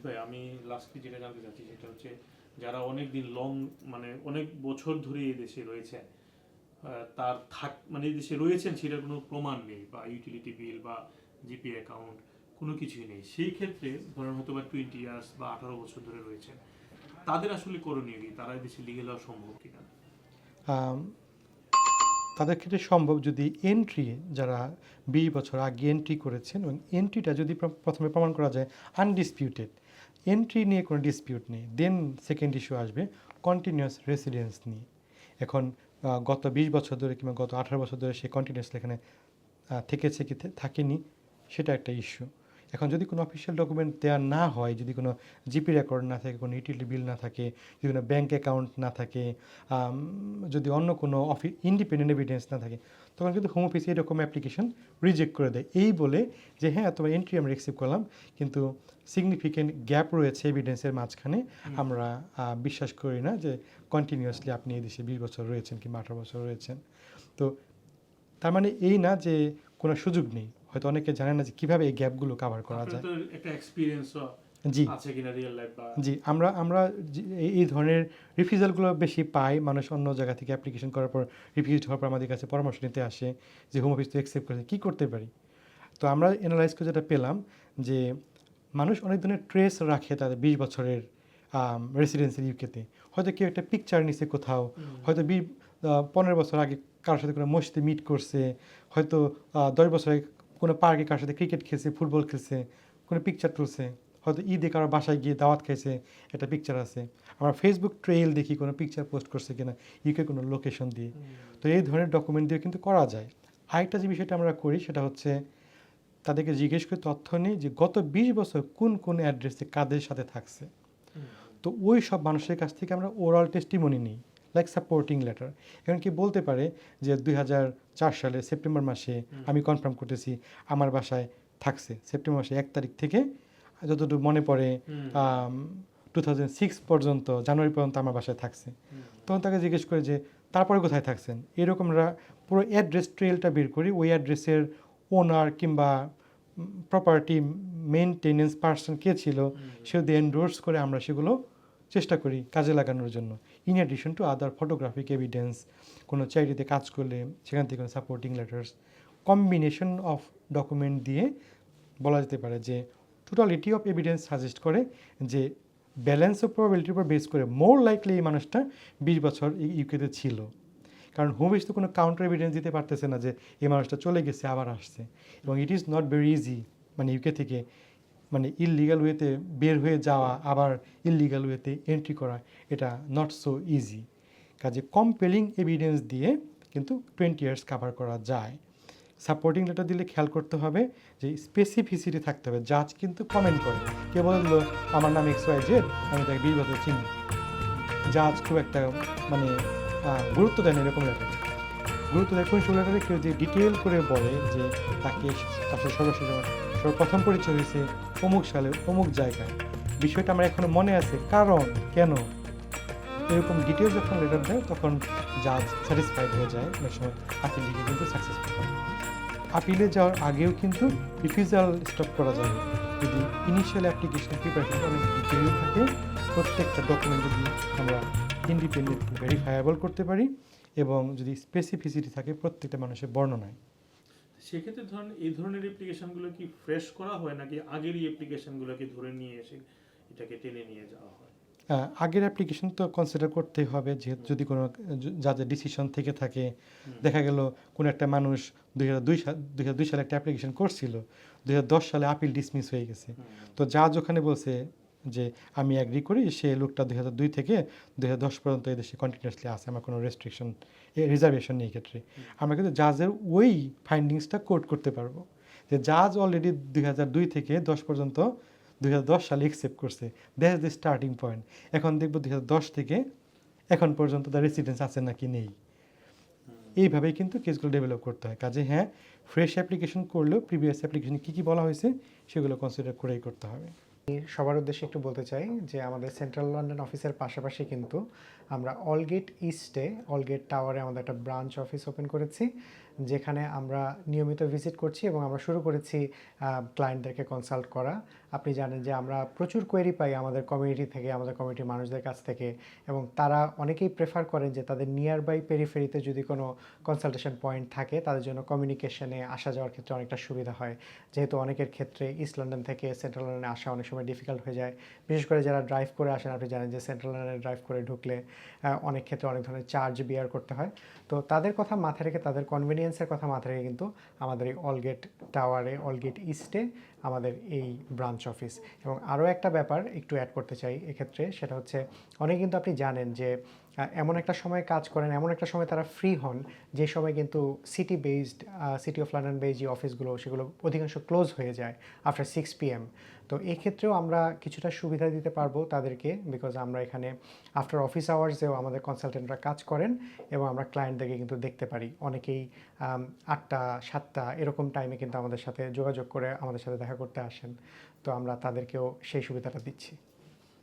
আসিফ ভাই আমি লাস্টলি যেটা জানতে চাচ্ছি সেটা হচ্ছে যারা অনেক দিন লং মানে অনেক বছর ধরে এই দেশে রয়েছেন আহ, তার থাক মানে এই দেশে রয়েছেন সেটার কোনো প্রমাণ নেই বা ইউটিলিটি বিল বা জিপি অ্যাকাউন্ট কোনো কিছুই নেই। সেই ক্ষেত্রে ধরেন হয়তো বা টোয়েন্টি ইয়ার্স বা আঠারো বছর ধরে রয়েছেন তাদের আসলে করণীয় কি? তারা এই দেশে লিগেল হওয়া সম্ভব কিনা? তাদের ক্ষেত্রে সম্ভব যদি এন্ট্রি যারা বিশ বছর আগে এন্ট্রি করেছেন এবং এন্ট্রিটা যদি প্রথমে প্রমাণ করা যায় আনডিসপিউটেড এন্ট্রি নিয়ে কোনো ডিসপিউট নেই দেন সেকেন্ড ইস্যু আসবে কন্টিনিউয়াস রেসিডেন্স নিয়ে। এখন গত বিশ বছর ধরে কিংবা গত আঠারো বছর ধরে সে কন্টিনিউয়াসলি এখানে থেকেছে কি থাকেনি, সেটা একটা ইস্যু এখন যদি কোনো অফিসিয়াল ডকুমেন্ট দেওয়া না হয় যদি কোনো জিপি রেকর্ড না থাকে কোনো ইউটিলিটি বিল না থাকে যদি কোনো ব্যাঙ্ক অ্যাকাউন্ট না থাকে যদি অন্য কোনো অফিস ইন্ডিপেন্ডেন্ট এভিডেন্স না থাকে তখন কিন্তু হোম অফিস এরকম অ্যাপ্লিকেশন রিজেক্ট করে দেয়। এই বলে যে হ্যাঁ তোমার এন্ট্রি আমরা রিসিভ করলাম কিন্তু সিগনিফিকেন্ট গ্যাপ রয়েছে এভিডেন্সের মাঝখানে। আমরা বিশ্বাস করি না যে কন্টিনিউয়াসলি আপনি এই দেশে বিশ বছর রয়েছেন কিংবা আঠারো বছর রয়েছেন। তো তার মানে এই না যে কোনো সুযোগ নেই। হয়তো অনেকে জানে না যে কীভাবে এই গ্যাপগুলো কাভার করা যায়। একটা এক্সপিরিয়েন্স জি। আছে কিনা রিয়েল লাইফ বা জি আমরা আমরা এই- ধরনের রিফিউজালগুলো বেশি পাই মানুষ অন্য জায়গা থেকে অ্যাপ্লিকেশন করার পর রিফিউজ হওয়ার পর আমাদের কাছে পরামর্শ নিতে আসে যে হোম অফিস তো অ্যাকসেপ্ট করেছে কী করতে পারি? তো আমরা অ্যানালাইজ করে যেটা পেলাম যে মানুষ অনেক ধরনের ট্রেস রাখে তাদের বিশ বছরের রেসিডেন্সিয়াল ইউকেতে হয়তো কেউ একটা পিকচার নিছে কোথাও হয়তো বি পনেরো বছর আগে কারোর সাথে কোনো মসজিদে মিট করছে হয়তো দশ বছর আগে কোনো পার্কে কার সাথে ক্রিকেট খেলছে ফুটবল খেলছে, কোনো পিকচার তুলছে, হয়তো ঈদে কারও বাসায় গিয়ে দাওয়াত খাইছে, একটা পিকচার আছে। আমরা ফেসবুক ট্রেল দেখি কোনো পিকচার পোস্ট করছে কিনা ইউকে কোনো লোকেশন দিয়ে। তো এই ধরনের ডকুমেন্ট দিয়ে কিন্তু করা যায়। আরেকটা যে বিষয়টা আমরা করি সেটা হচ্ছে তাদেরকে জিজ্ঞেস করে তথ্য নিই যে গত বিশ বছর কোন কোন অ্যাড্রেসে কাদের সাথে থাকছে। তো ওই সব মানুষের কাছ থেকে আমরা ওরাল টেস্টিমনি নিই। লাইক সাপোর্টিং লেটার এখন কি বলতে পারে যে দু হাজার চার সালে সেপ্টেম্বর মাসে আমি কনফার্ম করতেছি আমার বাসায় থাকছে। সেপ্টেম্বর মাসে এক তারিখ থেকে যতটুকু মনে পড়ে টু থাউজেন্ড সিক্স পর্যন্ত জানুয়ারি পর্যন্ত আমার বাসায় থাকছে। তখন তাকে জিজ্ঞেস করে যে তারপরে কোথায় থাকছেন? এরকম আমরা পুরো অ্যাড্রেস ট্রেলটা বের করি। ওই অ্যাড্রেসের ওনার কিংবা প্রপার্টি মেনটেনেন্স পার্সন কে ছিল সে এন্ডোর্স করে আমরা সেগুলো চেষ্টা করি কাজে লাগানোর জন্য। In addition to other photographic evidence কোনো চ্যারিটিতে কাজ করলে সেখান থেকে কোনো supporting letters combination of document দিয়ে বলা যেতে পারে যে টোটালিটি অফ এভিডেন্স সাজেস্ট করে যে ব্যালেন্স অফ প্রবাবিলিটির উপর বেস করে মোর লাইকলি এই মানুষটা বিশ বছর ইউকেতে ছিল। কারণ হোম অফিস তো কোনো কাউন্টার এভিডেন্স দিতে পারতেছে না যে, এই মানুষটা চলে গেছে, আবার আসছে। এবং it is not very easy মানে ইউকে থেকে মানে ইললিগাল ওয়েতে বের হয়ে যাওয়া, আবার ইললিগাল ওয়েতে এন্ট্রি করা, এটা নট সো ইজি কাজে কম্পেলিং এভিডেন্স দিয়ে কিন্তু টোয়েন্টি ইয়ার্স কাভার করা যায়। সাপোর্টিং লেটার দিলে খেয়াল করতে হবে যে স্পেসিফিসিটি থাকতে হবে জাজ কিন্তু কমেন্ট করে। কে বলল আমার নাম এক্স ওয়াই জেড আমি তাকে বিশ বছর চিনি। জাজ খুব একটা মানে গুরুত্ব দেন এরকম লেটারে গুরুত্ব দেয়। কোন লেটারে কেউ যে ডিটেল করে বলে যে তাকে তার সর্বশেষ আমার সর্বপ্রথম পরিচয় হয়েছে অমুক সালে, অমুক জায়গায়। বিষয়টা আমার এখনও মনে আছে। কারণ কেন? এরকম ডিটেল যখন লেটার দেয়, তখন জাজ স্যাটিসফাইড হয়ে যায়। অনেক সময় আপিল লিগে কিন্তু সাকসেসফুল হয় আপিলে যাওয়ার আগেও কিন্তু রিফিউজাল স্টপ করা যাবে যদি ইনিশিয়াল অ্যাপ্লিকেশন প্রিপারেশন অনেক ডিটেল থাকে, প্রত্যেকটা ডকুমেন্ট যদি আমরা ইন্ডিপেন্ডেন্ট ভেরিফায়াবল করতে পারি এবং যদি স্পেসিফিসিটি থাকে প্রত্যেকটা মানুষের বর্ণনায় সেক্ষেত্রে ধরেন এই ধরনের অ্যাপ্লিকেশনগুলো কি ফ্রেশ করা হয় নাকি আগেরই অ্যাপ্লিকেশনগুলোকে ধরে নিয়ে এসে এটাকে টেনে নিয়ে যাওয়া হয়? আগের অ্যাপ্লিকেশন তো কনসিডার করতে হবে যেহেতু যদি কোনো য- যাদের ডিসিশন থেকে থাকে দেখা গেল কোনো একটা মানুষ দুই হাজার দুই সাল দুই হাজার দুই সালে একটা অ্যাপ্লিকেশন করছিল দুই হাজার দশ সালে আপিল ডিসমিস হয়ে গেছে। তো জাজ ওখানে বলছে যে আমি অ্যাগ্রি করি, সে লোকটা দুই হাজার দুই থেকে দুই হাজার দশ পর্যন্ত এদেশে কন্টিনিউসলি আছে, আমার কোনো রেস্ট্রিকশন রিজার্ভেশন নেই ক্ষেত্রে। আমরা কিন্তু জাজের ওই ফাইন্ডিংসটা কোট করতে পারব যে জাজ অলরেডি দুই হাজার দুই থেকে দশ পর্যন্ত দুই হাজার দশ সালে একসেপ্ট করছে। That is the starting point এখন দেখব দুই হাজার দশ থেকে এখন পর্যন্ত তার রেসিডেন্স আছে নাকি নেই। এইভাবেই কিন্তু কেসগুলো ডেভেলপ করতে হয়। কাজে হ্যাঁ ফ্রেশ অ্যাপ্লিকেশন করলেও প্রিভিয়াস অ্যাপ্লিকেশনে কী কী বলা হয়েছে, সেগুলো কনসিডার করেই করতে হবে। সবার উদ্দেশ্যে একটু বলতে চাই যে আমাদের সেন্ট্রাল লন্ডন অফিসের পাশাপাশি কিন্তু আমরা অলগেট ইস্টে অলগেট টাওয়ারে আমাদের একটা ব্রাঞ্চ অফিস ওপেন করেছি। যেখানে আমরা নিয়মিত ভিজিট করছি এবং আমরা শুরু করেছি ক্লায়েন্টদেরকে কনসাল্ট করা। আপনি জানেন যে আমরা প্রচুর কোয়েরি পাই আমাদের কমিউনিটি থেকে, আমাদের কমিউনিটির মানুষদের কাছ থেকে এবং তারা অনেকেই প্রেফার করেন যে তাদের নিয়ার বাই পেরিফেরিতে যদি কোনো কনসালটেশন পয়েন্ট থাকে, তাদের জন্য কমিউনিকেশনে আসা যাওয়ার ক্ষেত্রে অনেকটা সুবিধা হয়। যেহেতু অনেকের ক্ষেত্রে ইস্ট লন্ডন থেকে সেন্ট্রাল লন্ডনে আসা অনেক সময় ডিফিকাল্ট হয়ে যায়। বিশেষ করে যারা ড্রাইভ করে আসেন, আপনি জানেন যে সেন্ট্রাল লন্ডনে ড্রাইভ করে ঢুকলে অনেক ক্ষেত্রে অনেক ধরনের চার্জ বিয়ার করতে হয়। তো তাদের কথা মাথায় রেখে তাদের কনভিনিয়েন্সের কথা মাথায় কিন্তু আমাদের এই অলগেট টাওয়ারে অলগেট ইস্টে আমাদের এই ব্রাঞ্চ অফিস এবং আরও একটা ব্যাপার একটু অ্যাড করতে চাই এক্ষেত্রে, সেটা হচ্ছে অনেকে কিন্তু আপনি জানেন যে এমন একটা সময় কাজ করেন, এমন একটা সময় তারা ফ্রি হন, যে সময় কিন্তু city based city of London based যে অফিসগুলো সেগুলো অধিকাংশ ক্লোজ হয়ে যায় আফটার সিক্স পিএম তো এক্ষেত্রেও আমরা কিছুটা সুবিধা দিতে পারব তাদেরকে বিকজ আমরা এখানে আফটার অফিস আওয়ার্সেও আমাদের কনসালটেন্টরা কাজ করেন এবং আমরা ক্লায়েন্টদেরকে কিন্তু দেখতে পারি। অনেকেই আটটা, সাতটা, এরকম টাইমে কিন্তু আমাদের সাথে যোগাযোগ করে আমাদের সাথে দেখা করতে আসেন তো আমরা তাদেরকেও সেই সুবিধাটা দিচ্ছি।